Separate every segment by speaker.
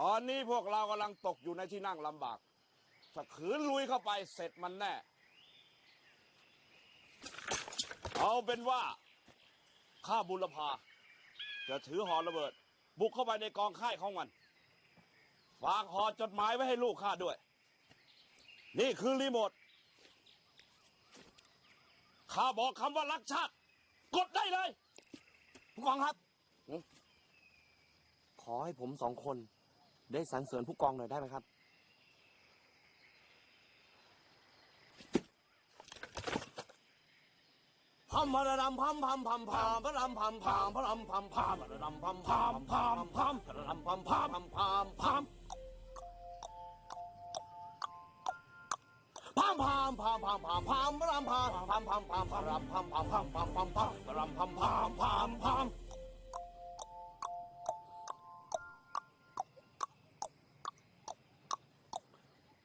Speaker 1: ตอนนี้พวกเรากำลังตกอยู่ในที่นั่งลำบากถ้าขืนลุยเข้าไปเสร็จมันแน่ เอาเป็นว่าข้าบุรพา จะถือหอระเบิด บุกเข้าไปในกองค่ายของมัน ฝากหอจดหมายไว้ให้ลูกข้าด้วย นี่คือรีโมทข้าบอกคำว่ารักชาติ กดได้เลย
Speaker 2: ผู้กองครับ ขอให้ผมสองคน ได้สรรเสริญผู้กองหน่อยได้ไหมครับ พัมพะระดำพัมพัมพัมพามพะรำพัมพามพะรำพัมพามพระดำพัมพามพามพามพระดำพัมพามพัมพามพามพามพามพามพามพามพามพะรำพามพามพามพามพะรำพัมพามพามพามพามพามพะรำพัมพามพามพาม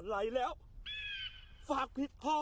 Speaker 3: บันไลแล้ว ฝากผิดพอ